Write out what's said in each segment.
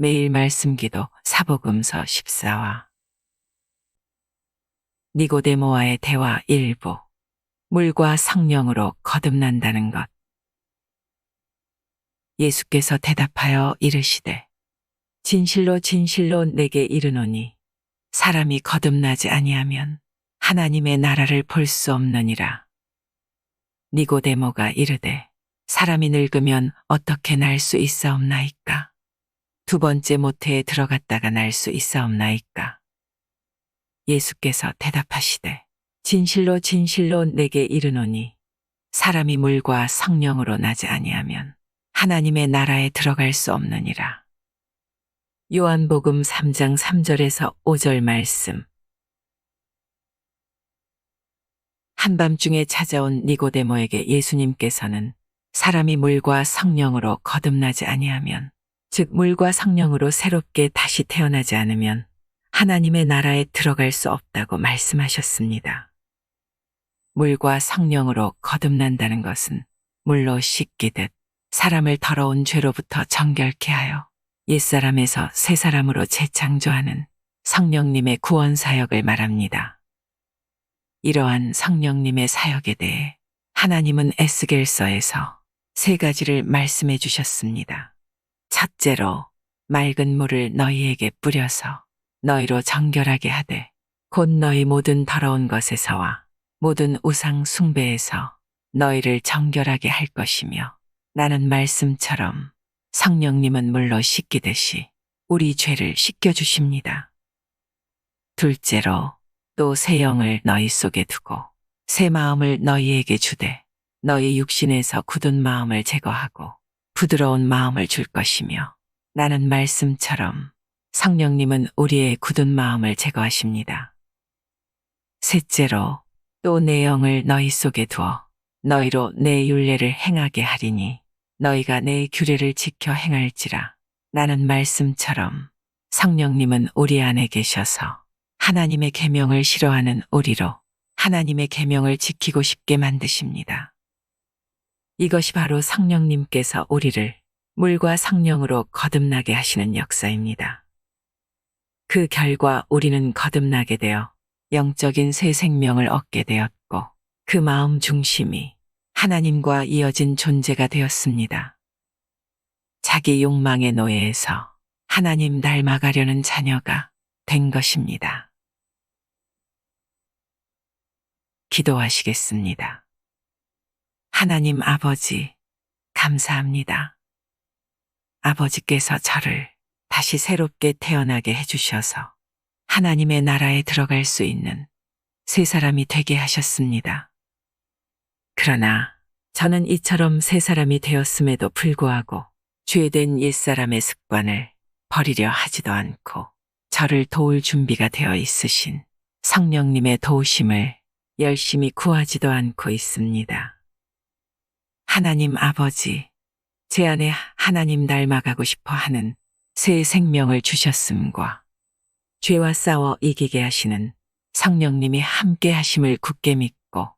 매일 말씀기도 사복음서 14화 니고데모와의 대화 일부 물과 성령으로 거듭난다는 것. 예수께서 대답하여 이르시되 진실로 진실로 내게 이르노니 사람이 거듭나지 아니하면 하나님의 나라를 볼 수 없느니라. 니고데모가 이르되 사람이 늙으면 어떻게 날 수 있사옵나이까 두 번째 모태에 들어갔다가 날 수 있사옵나이까 예수께서 대답하시되 진실로 진실로 내게 이르노니 사람이 물과 성령으로 나지 아니하면 하나님의 나라에 들어갈 수 없느니라. 요한복음 3장 3절에서 5절 말씀 한밤중에 찾아온 니고데모에게 예수님께서는 사람이 물과 성령으로 거듭나지 아니하면 즉 물과 성령으로 새롭게 다시 태어나지 않으면 하나님의 나라에 들어갈 수 없다고 말씀하셨습니다. 물과 성령으로 거듭난다는 것은 물로 씻기듯 사람을 더러운 죄로부터 정결케 하여 옛사람에서 새 사람으로 재창조하는 성령님의 구원 사역을 말합니다. 이러한 성령님의 사역에 대해 하나님은 에스겔서에서 세 가지를 말씀해 주셨습니다. 첫째로 맑은 물을 너희에게 뿌려서 너희로 정결하게 하되 곧 너희 모든 더러운 것에서와 모든 우상 숭배에서 너희를 정결하게 할 것이며 나는 말씀처럼 성령님은 물로 씻기듯이 우리 죄를 씻겨 주십니다. 둘째로 또 새 영을 너희 속에 두고 새 마음을 너희에게 주되 너희 육신에서 굳은 마음을 제거하고 부드러운 마음을 줄 것이며 나는 말씀처럼 성령님은 우리의 굳은 마음을 제거하십니다. 셋째로 또 내 영을 너희 속에 두어 너희로 내 윤례를 행하게 하리니 너희가 내 규례를 지켜 행할지라 나는 말씀처럼 성령님은 우리 안에 계셔서 하나님의 계명을 싫어하는 우리로 하나님의 계명을 지키고 싶게 만드십니다. 이것이 바로 성령님께서 우리를 물과 성령으로 거듭나게 하시는 역사입니다. 그 결과 우리는 거듭나게 되어 영적인 새 생명을 얻게 되었고 그 마음 중심이 하나님과 이어진 존재가 되었습니다. 자기 욕망의 노예에서 하나님 닮아가려는 자녀가 된 것입니다. 기도하시겠습니다. 하나님 아버지, 감사합니다. 아버지께서 저를 다시 새롭게 태어나게 해주셔서 하나님의 나라에 들어갈 수 있는 새 사람이 되게 하셨습니다. 그러나 저는 이처럼 새 사람이 되었음에도 불구하고 죄된 옛사람의 습관을 버리려 하지도 않고 저를 도울 준비가 되어 있으신 성령님의 도우심을 열심히 구하지도 않고 있습니다. 하나님 아버지, 제 안에 하나님 닮아가고 싶어 하는 새 생명을 주셨음과 죄와 싸워 이기게 하시는 성령님이 함께 하심을 굳게 믿고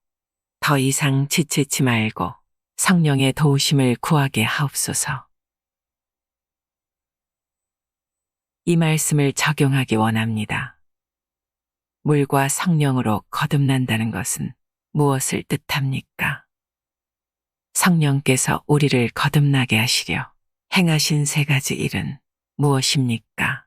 더 이상 지치지 말고 성령의 도우심을 구하게 하옵소서. 이 말씀을 적용하기 원합니다. 물과 성령으로 거듭난다는 것은 무엇을 뜻합니까? 성령께서 우리를 거듭나게 하시려 행하신 세 가지 일은 무엇입니까?